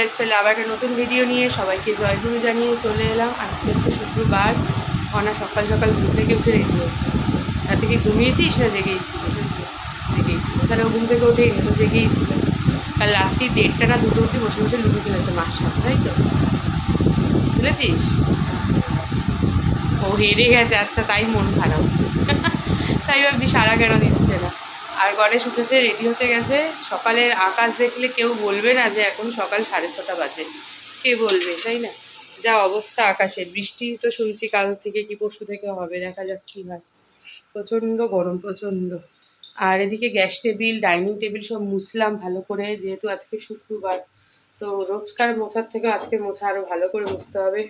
লাইফস্টাইলে আবার একটা নতুন ভিডিও নিয়ে সবাইকে জয়গুরু জানিয়ে চলে এলাম। আজকে হচ্ছে শুক্রবার। অনা সকাল সকাল ঘুম থেকে উঠে রেডি হয়েছে। রাতে কি ঘুমিয়েছিস না জেগেইছিল জেগেইছিল তাহলে ঘুম থেকে উঠেই তো জেগেই ছিল। কাল রাত্রি দেড়টা না দুটো অবধি বসে বসে লুডো খেলেছে মার সাথে, তাই তো? বুঝেছিস? ও হেরে গেছে আচ্ছা তাই মন খারাপ। তাই ভাবছি সারা কেন আর গণেশ উঠেছে রেডি হতে গেছে। সকালের আকাশ দেখলে কেউ বলবে না যে এখন সকাল সাড়ে ছটা বাজে। কে বলবে, তাই না? যা অবস্থা আকাশের। বৃষ্টি তো শুনছি কাল থেকে কি পরশু থেকে হবে, দেখা যাক কী হয়। প্রচণ্ড গরম, প্রচণ্ড। আর এদিকে গ্যাস টেবিল, ডাইনিং টেবিল সব মুছলাম ভালো করে, যেহেতু আজকে শুক্রবার। তো রোজকার মোছার থেকে আজকে মোছা আরও ভালো করে মুছতে হবে।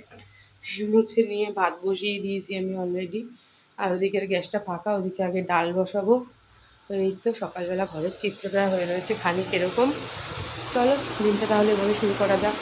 মুছে নিয়ে ভাত বসিয়ে দিয়েছি আমি অলরেডি আর ওদিকের গ্যাসটা ফাঁকা, ওদিকে আগে ডাল বসাবো। তো এই তো সকালবেলা ঘরের চিত্রটা হয়ে রয়েছে খানিক এরকম। চলো, দিনটা তাহলে এভাবে শুরু করা যাক।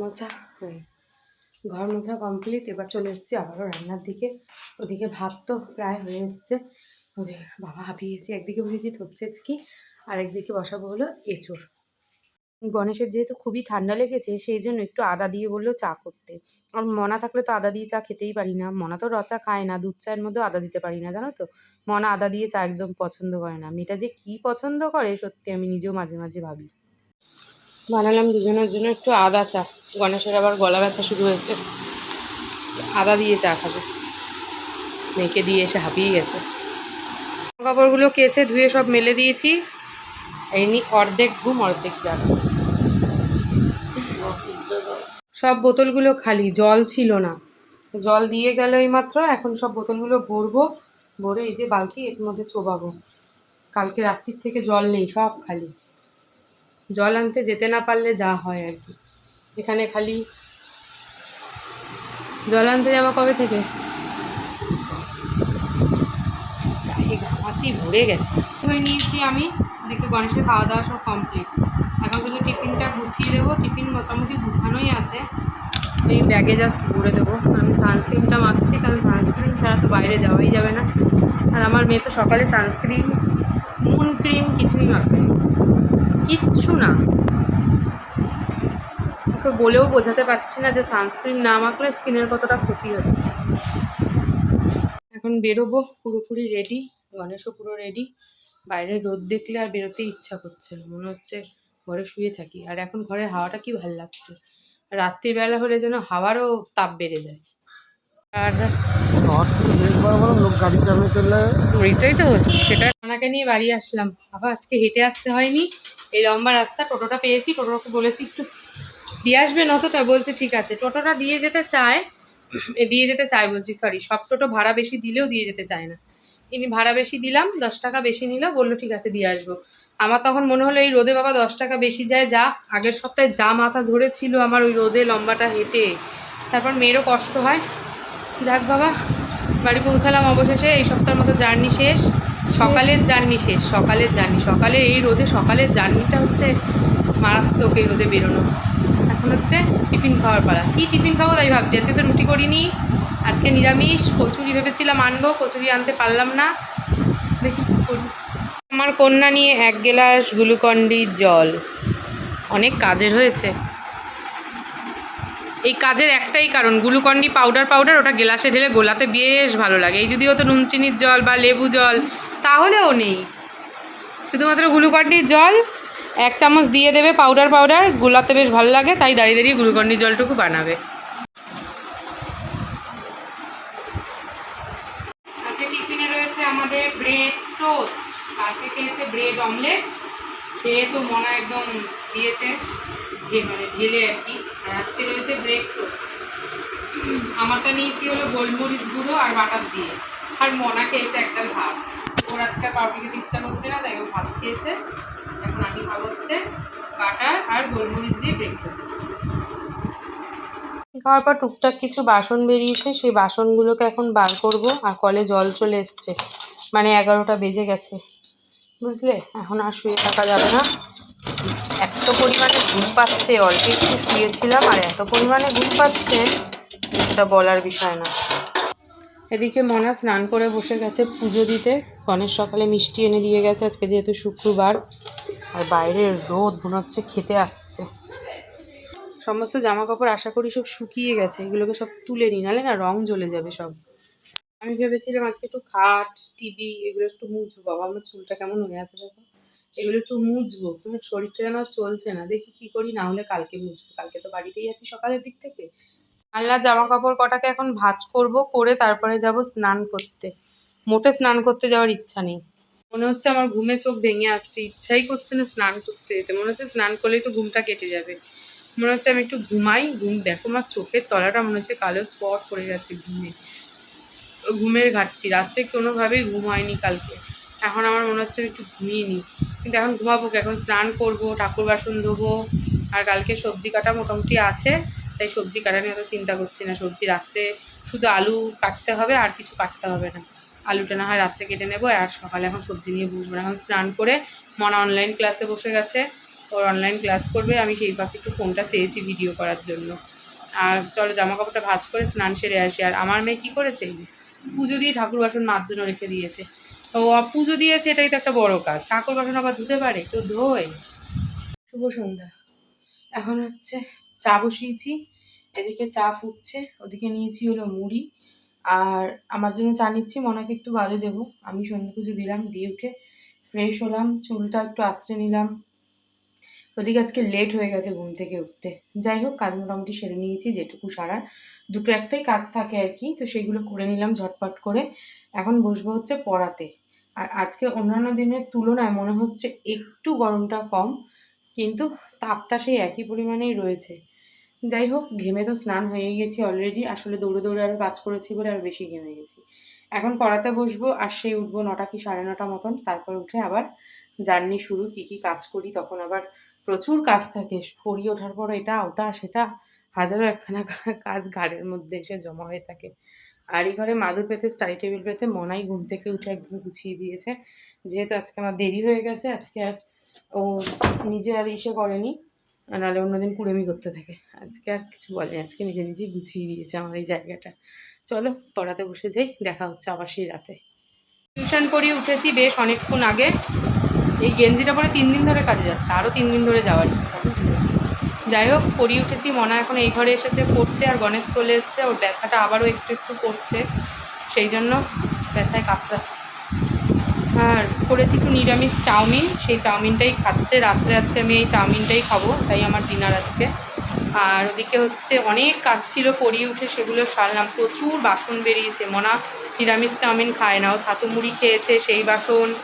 মোছা হয়ে ঘর মোছা কমপ্লিট এবার চলে এসেছি আবারও রান্নার দিকে। ওদিকে ভাত তো প্রায় হয়ে এসছে। ওদিকে বাবা হাঁপিয়েছি। একদিকে বুঝেছি হচ্ছে কি আর একদিকে বসাবো হলো এঁচড়। গণেশের যেহেতু খুবই ঠান্ডা লেগেছে, সেই জন্য একটু আদা দিয়ে বলল চা করতে। আর মনা থাকলে তো আদা দিয়ে চা খেতেই পারি না। মনা তো রচা খায় না, দুধ চায়ের মধ্যেও আদা দিতে পারি না, জানো তো? মনা আদা দিয়ে চা একদম পছন্দ করে না। মেয়েটা যে কী পছন্দ করে, সত্যি আমি নিজেও মাঝে মাঝে ভাবি। বানালাম দুজনের জন্য একটু আদা চা। গণেশের আবার গলা ব্যথা শুরু হয়েছে। আদা দিয়ে চা খাবে। মেয়েকে দিয়ে এসে হাঁপিয়ে গেছে। কাপড়গুলো কেচে ধুয়ে সব মেলে দিয়েছি। এমনি অর্ধেক ঘুম, অর্ধেক চা। সব বোতলগুলো খালি, জল ছিল না। জল দিয়ে গেল এই মাত্র এখন সব বোতলগুলো ভরবো। ভরে এই যে বালতি, এর মধ্যে চোবাবো। কালকে রাত্রির থেকে জল নেই, সব খালি। জল আনতে যেতে না পারলে যা হয় আর কি। এখানে খালি জল আনতে যাব কবে থেকে? ঘামাচি ভরে গেছে। হয়ে নিয়েছি আমি দেখে গণেশের খাওয়া দাওয়া সব কমপ্লিট এখন শুধু টিফিনটা গুছিয়ে দেবো টিফিন মোটামুটি গুছানোই আছে। এই ব্যাগে জাস্ট ভরে দেবো। আমি সানস্ক্রিনটা মাখছি কারণ সানস্ক্রিন ছাড়া তো বাইরে যাওয়াই যাবে না। আর আমার মেয়ে তো সকালে সানস্ক্রিন মুন ক্রিম কিছুই মাখে কিচ্ছু না। ওকে বলেও বোঝাতে পারছি না যে সানস্ক্রিন না মাখলে স্কিনের কতটা ক্ষতি হচ্ছে। এখন বেরোবো পুরোপুরি রেডি গণেশও পুরো রেডি বাইরে রোদ দেখলে আর বেরোতে ইচ্ছা করছে না মনে হচ্ছে ঘরে শুয়ে থাকি। আর এখন ঘরের হাওয়াটা কি ভালো লাগছে? রাত্রিবেলা হলে যেন হাওয়ারও তাপ বেড়ে যায়। আর ওইটাই তো সেটা ওনাকে নিয়ে বাড়ি আসলাম। আবার আজকে হেঁটে আসতে হয়নি। এই লম্বা রাস্তা টোটোটা পেয়েছি টোটোকে বলেছি একটু দিয়ে আসবেন অতটা বলছে, ঠিক আছে। টোটোটা দিয়ে যেতে চায় দিয়ে যেতে চায় বলছি, সরি, সব টোটো ভাড়া বেশি দিলেও দিয়ে যেতে চায় না। ইনি ভাড়া বেশি দিলাম, দশ টাকা বেশি নিল, বলল, ঠিক আছে, দিয়ে আসব। আমার তখন মনে হলো, এই রোদে বাবা দশ টাকা বেশি যায়, যা। আগের সপ্তাহে যা মাথা ধরেছিল আমার ওই রোদে লম্বাটা হেঁটে। তারপর মেয়েরও কষ্ট হয়। যাক বাবা, বাড়ি পৌঁছালাম অবশেষে, এই সপ্তাহের মতো জার্নি শেষ। সকালের জার্নি শেষ, সকালের জার্নি। সকালে এই রোদে, সকালের জার্নিটা হচ্ছে মারাত্মক, এই রোদে বেরোনো। এখন হচ্ছে টিফিন খাওয়ার পালা। কী টিফিন খাব তাই ভাবছি। আজকে তো রুটি করিনি। আজকে নিরামিষ। কচুরি ভেবেছিলাম আনব, কচুরি আনতে পারলাম না। দেখি কী করি। আমার কন্যা নিয়ে এক গ্লাস গ্লুকন্ডি জল। অনেক কাজের হয়েছে। এই কাজের একটাই কারণ, গ্লুকন্ডি পাউডার পাউডার ওটা গ্লাসে ঢেলে গোলাতে বেশ ভালো লাগে। এই যদি হতো নুন চিনির জল বা লেবু জল, তাহলেও নেই। শুধুমাত্র গ্লুকন্ডির জল এক চামচ দিয়ে দেবে পাউডার পাউডার গোলাতে বেশ ভালো লাগে, তাই দাঁড়িয়ে দাঁড়িয়ে গ্লুকন্ডি জলটুকু বানাবে। আজকে টিফিনে রয়েছে আমাদের ব্রেড টোস্ট কালকে খেয়েছে ব্রেড অমলেট খেয়ে তো মনে একদম দিয়েছে, যে মানে ঢেলে আর কি। আর আজকে রয়েছে ব্রেড টোস্ট আমারটা নিয়েছি হলো গোলমরিচ গুঁড়ো আর বাটার দিয়ে। আর মনা খেয়েছে একটা ভাত। ওর আজকে পাউরুটি ইচ্ছা করছে না, তাই ও ভাত খেয়েছে। এখন আমি খাব হচ্ছে, বাটার আর গোলমরিচ দিয়ে ব্রেকফাস্ট খাওয়ার পর টুকটাক কিছু বাসন বেরিয়েছে, সেই বাসনগুলোকে এখন বার করব আর কলে জল চলে এসছে। মানে এগারোটা বেজে গেছে, বুঝলে? এখন আর শুয়ে থাকা যাবে না। এত পরিমাণে ঘুম পাচ্ছে, অল্প একটু শুয়েছিলাম আর এত পরিমাণে ঘুম পাচ্ছে, এটা বলার বিষয় না। এদিকে মনা স্নান করে বসে গেছে পুজো দিতে। গণেশ সকালে মিষ্টি এনে দিয়ে গেছে, আজকে যেহেতু শুক্রবার। আর বাইরের রোদ মনে হচ্ছে খেতে আসছে। সমস্ত জামা কাপড় আশা করি সব শুকিয়ে গেছে, এগুলোকে সব তুলে নিই, নাহলে না রং জ্বলে যাবে সব। আমি ভেবেছিলাম আজকে একটু খাট, টিভি, এগুলো একটু মুছবো। বাবা আমার চুলটা কেমন হয়ে আছে দেখো। এগুলো একটু মুছবো, কিন্তু শরীরটা যেন চলছে না। দেখি কি করি, না হলে কালকে মুছবো। কালকে তো বাড়িতেই আছি সকালের দিক থেকে। আল্লাহ জামা কাপড় কটাকে এখন ভাঁজ করব, করে তারপরে যাব স্নান করতে। মোটে স্নান করতে যাওয়ার ইচ্ছা নেই। মনে হচ্ছে আমার ঘুমে চোখ ভেঙে আসছে, ইচ্ছাই করছে না স্নান করতে যেতে। মনে হচ্ছে স্নান করলেই তো ঘুমটা কেটে যাবে। মনে হচ্ছে আমি একটু ঘুমাই, ঘুম দেখো আমার চোখের তলাটা মনে হচ্ছে কালো স্পট পড়ে গেছে ঘুমে। ঘুমের ঘাটতি, রাত্রে কোনোভাবেই ঘুম হয়নি কালকে। এখন আমার মনে হচ্ছে আমি একটু ঘুমিয়ে নিই। কিন্তু এখন ঘুমাবো? এখন স্নান করব, ঠাকুর বাসন ধোবো, আর কালকে সবজি কাটা মোটামুটি আছে, তাই সবজি কাটা নিয়ে অত চিন্তা করছি না। সবজি রাত্রে শুধু আলু কাটতে হবে, আর কিছু কাটতে হবে না। আলুটা না হয় রাত্রে কেটে নেব আর সকালে এখন সবজি নিয়ে বসবো এখন স্নান করে মনা অনলাইন ক্লাসে বসে গেছে। ওর অনলাইন ক্লাস করবে, আমি সেই পাখি একটু ফোনটা চেয়েছি ভিডিও করার জন্য। আর চলো জামা কাপড়টা ভাঁজ করে স্নান সেরে আসি। আর আমার মেয়ে কী করেছে এই যে, পুজো দিয়ে ঠাকুর বাসন জন্য রেখে দিয়েছে। তো ও পুজো দিয়েছে, এটাই তো একটা বড় কাজ। ঠাকুর বাসন আবার ধুতে পারে? কেউ ধোয় শুভ সন্ধ্যা। এখন হচ্ছে চা বসিয়েছি, এদিকে চা ফুটছে, ওদিকে নিয়েছি হলো মুড়ি। আর আমার জন্য চা নিচ্ছি, মনাকে একটু বাদে দেবো। আমি সন্ধ্যে পুজো দিলাম, দিয়ে উঠে ফ্রেশ হলাম, চুলটা একটু আশ্রে নিলাম। ওদিকে আজকে লেট হয়ে গেছে ঘুম থেকে উঠতে। যাই হোক, কাজ মোটামুটি সেরে নিয়েছি, যেটুকু সারার। দুটো একটাই কাজ থাকে আর কি, তো সেইগুলো করে নিলাম ঝটপট করে। এখন বসবো হচ্ছে পড়াতে। আর আজকে অন্যান্য দিনের তুলনায় মনে হচ্ছে একটু গরমটা কম, কিন্তু তাপটা সেই একই পরিমাণেই রয়েছে। যাই হোক, ঘেমে তো স্নান হয়ে গেছি অলরেডি আসলে দৌড়ে দৌড়ে আরও কাজ করেছি বলে আর বেশি ঘেমে গেছি। এখন পড়াতে বসবো আর সেই উঠবো নটা কি সাড়ে নটা মতন। তারপর উঠে আবার জার্নি শুরু, কী কী কাজ করি, তখন আবার প্রচুর কাজ থাকে। পড়ি ওঠার পর এটা, ওটা, সেটা, হাজারো একখানা কাজ ঘাড়ের মধ্যে এসে জমা হয়ে থাকে। আর এই ঘরে মাদুর পেতে স্টাডি টেবিল পেতে, মনাই ঘুম থেকে উঠে একদম গুছিয়ে দিয়েছে। যেহেতু আজকে আমার দেরি হয়ে গেছে, আজকে আর ও নিজে আর ইসে করেনি। নাহলে অন্যদিন কুড়েমি করতে থাকে। আজকে আর কিছু বলে আজকে নিজে নিজেই গুছিয়ে দিয়েছে আমার এই জায়গাটা। চলো, পড়াতে বসে যাই, দেখা হচ্ছে আবার সেই রাতে। টিউশন পড়িয়ে উঠেছি বেশ অনেকক্ষণ আগে। এই গেঞ্জিটা পরে তিন দিন ধরে কাজে যাচ্ছে, আরও তিন দিন ধরে যাওয়ার ইচ্ছা, বুঝলি? যাই হোক, পড়িয়ে উঠেছি, মনা এখন এই ঘরে এসেছে পড়তে আর গণেশ চলে এসছে, ওর ব্যথাটা আবারও একটু একটু পড়ছে সেই জন্য ব্যথায় কাতরাচ্ছে। আর করেছি একটু নিরামিষ চাউমিন, সেই চাউমিনটাই খাচ্ছে। রাত্রে আজকে আমি এই চাউমিনটাই খাব, তাই আমার ডিনার আজকে। আর ওদিকে হচ্ছে অনেক কাজ ছিল পড়িয়ে উঠে সেগুলো সারলাম। প্রচুর বাসন বেরিয়েছে, মনা নিরামিষ চাউমিন খায় না, ও ছাতু মুড়ি খেয়েছে, সেই বাসন।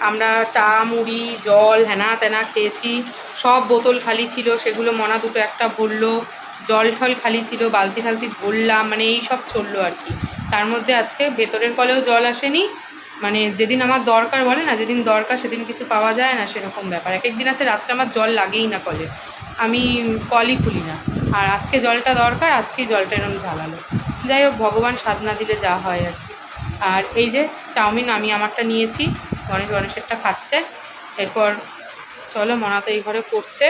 আমরা চা, মুড়ি, জল, হেনা তেনা খেয়েছি। সব বোতল খালি ছিল, সেগুলো মনা দুটো একটা ভরলো। জল ঠল খালি ছিল, বালতি ফালতি ভরলাম মানে এই সব চলল আর কি। তার মধ্যে আজকে ভেতরের কলেও জল আসেনি মানে যেদিন আমার দরকার বলে না, যেদিন দরকার সেদিন কিছু পাওয়া যায় না সেরকম ব্যাপার। এক একদিন আছে, রাত্রে আমার জল লাগেই না কলে। আমি কলই খুলি না। আর আজকে জলটা দরকার, আজকেই জলটা এরম ঝালালো যাই হোক, ভগবান সাধনা দিলে যা হয় আর আর এই যে চাউমিন আমি আমারটা নিয়েছি, গণেশ গণেশেরটা খাচ্ছে। এরপর চলো মনা তো এই ঘরে পড়ছে